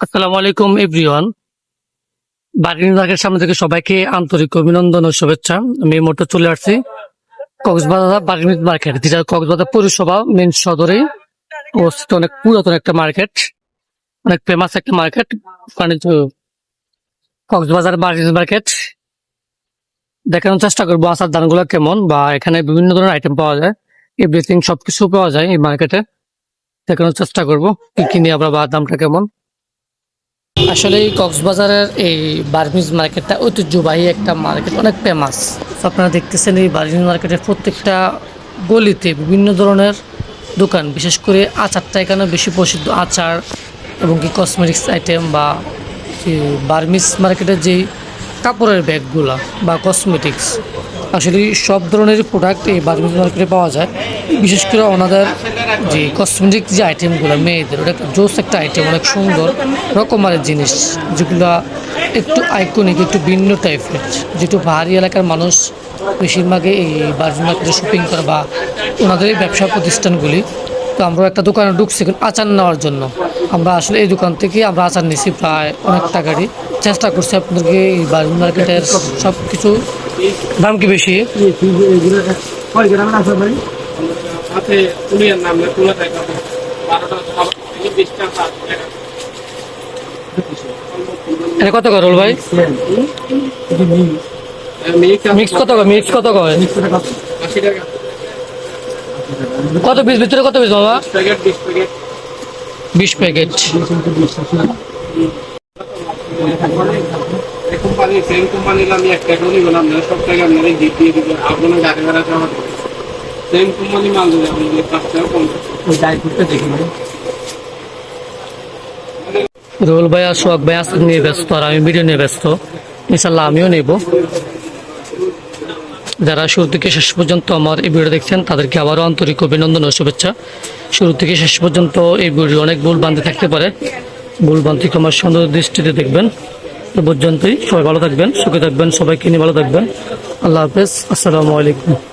আসসালামু আলাইকুম, everyone. Bargaining market সামনে থেকে সবাইকে আন্তরিক অভিনন্দন ও শুভেচ্ছা। আমি মুহূর্তে চলে আসছি কক্সবাজার বার্গেনিং মার্কেট যেটা কক্সবাজার পৌরসভা মেন সদরে অবস্থিত অনেক পুরাতন একটা মার্কেট অনেক ফেমাস একটা মার্কেট কক্সবাজার বার্গেনিং মার্কেট দেখানোর চেষ্টা করব আচার দানগুলো কেমন, বা এখানে বিভিন্ন ধরনের আইটেম পাওয়া যায়। এভরিথিং সবকিছু পাওয়া যায় এই মার্কেটে দেখানোর চেষ্টা করব, কি কিনে আমরা বা দামটা কেমন। আসলে এই কক্সবাজারের এই বার্মিজ মার্কেটটা ঐতিহ্যবাহী একটা মার্কেট, অনেক ফেমাস আপনারা দেখতেছেন এই বার্মিজ মার্কেটের প্রত্যেকটা গলিতে বিভিন্ন ধরনের দোকান, বিশেষ করে আচারটা এখানে বেশি প্রসিদ্ধ। আচার এবং কি কসমেটিক্স আইটেম বা বার্মিজ মার্কেটের যেই কাপড়ের ব্যাগগুলা বা কসমেটিক্স আসলে সব ধরনের প্রোডাক্ট এই বার্মিজ মার্কেটে পাওয়া যায়। বিশেষ করে ওনাদের যে কসমেটিক যে আইটেমগুলো মেয়েদের ওটা একটা জোস একটা আইটেম অনেক সুন্দর রকমারের জিনিস যেগুলো একটু আইকনিক একটু ভিন্ন টাইপের যেটু পাহাড়ি এলাকার মানুষ বেশিরভাগই এই বার্মিজ মার্কেটে শপিং করে বা ওনাদের এই ব্যবসা প্রতিষ্ঠানগুলি। তো আমরা একটা দোকানে ঢুকছি আচার নেওয়ার জন্য। আমরা আসলে এই দোকান থেকে আমরা আচার নিছি প্রায় অনেক টাকারই। চেষ্টা করছি আপনাদেরকে এই বার্মিজ মার্কেটের সব কিছু দাম কি বেশি? আছে কুলিয়ার নাম কুলা টাকা বারোটা খাবার বিশ টাকা এটা কত করল ভাই? মিক্স কত মিক্স কত আশি টাকা। কত পিস ভিতরে কত পিস বাবা? প্যাকেট বিশ প্যাকেট। বিশ প্যাকেট। কোম্পানি সেম কোম্পানির আমি এক টাকা নিব না আপনারা সব টাকা আপনারা দিয়ে দিবেন আপনার গাড়ি ভাড়া সেম কোম্পানি মাল দিলে আপনি পাঁচ টাকা কম ওই ডাইপুরটা দেখি ভাই রোল ভাই আর সোহাগ ভাই আজকে নিয়ে ব্যস্ত আর আমি ভিডিও নিয়ে ব্যস্ত। ইনশাল্লাহ আমিও নেব। যারা শুরু থেকে শেষ পর্যন্ত আমার এই ভিডিও দেখছেন তাদেরকে আবারও আন্তরিক অভিনন্দন ও শুভেচ্ছা। শুরু থেকে শেষ পর্যন্ত এই ভিডিও অনেক ভুল বান্ধে থাকতে পারে। ভুল বান্ধি আমার সুন্দর দৃষ্টিতে দেখবেন। এ পর্যন্তই। সবাই ভালো থাকবেন সুখে থাকবেন সবাইকে নিয়ে ভালো থাকবেন। আল্লাহ হাফেজ। আসসালামু আলাইকুম।